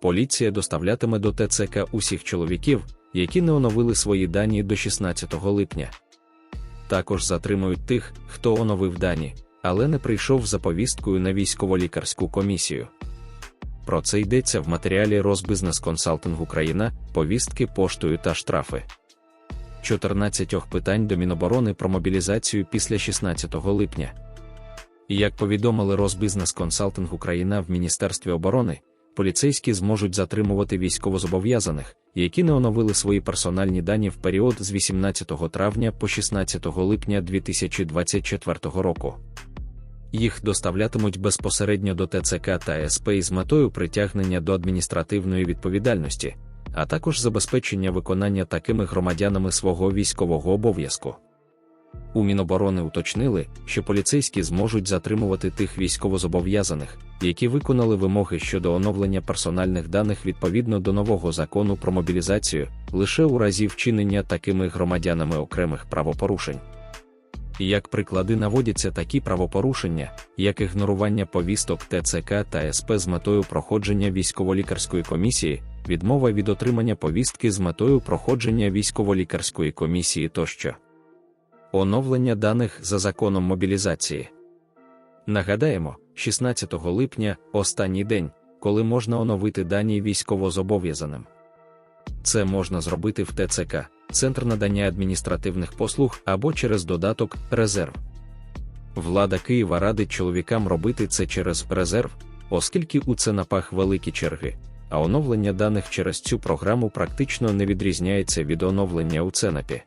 поліція доставлятиме до ТЦК усіх чоловіків, які не оновили свої дані до 16 липня. Також затримують тих, хто оновив дані, але не прийшов за повісткою на військово-лікарську комісію. Про це йдеться в матеріалі Розбизнес Консалтинг Україна, повістки поштою та штрафи. 14 питань до Міноборони про мобілізацію після 16 липня. Як повідомили Розбизнес Консалтинг Україна в Міністерстві оборони, поліцейські зможуть затримувати військовозобов'язаних, які не оновили свої персональні дані в період з 18 травня по 16 липня 2024 року. Їх доставлятимуть безпосередньо до ТЦК та СП із метою притягнення до адміністративної відповідальності, а також забезпечення виконання такими громадянами свого військового обов'язку. У Міноборони уточнили, що поліцейські зможуть затримувати тих військовозобов'язаних, які виконали вимоги щодо оновлення персональних даних відповідно до нового закону про мобілізацію лише у разі вчинення такими громадянами окремих правопорушень. Як приклади наводяться такі правопорушення, як ігнорування повісток ТЦК та СП з метою проходження військово-лікарської комісії, відмова від отримання повістки з метою проходження військово-лікарської комісії тощо. Оновлення даних за законом мобілізації. Нагадаємо, 16 липня останній день, коли можна оновити дані військовозобов'язаним. Це можна зробити в ТЦК, Центр надання адміністративних послуг або через додаток Резерв. Влада Києва радить чоловікам робити це через резерв, оскільки у ЦНАПах великі черги, а оновлення даних через цю програму практично не відрізняється від оновлення у ЦНАПі.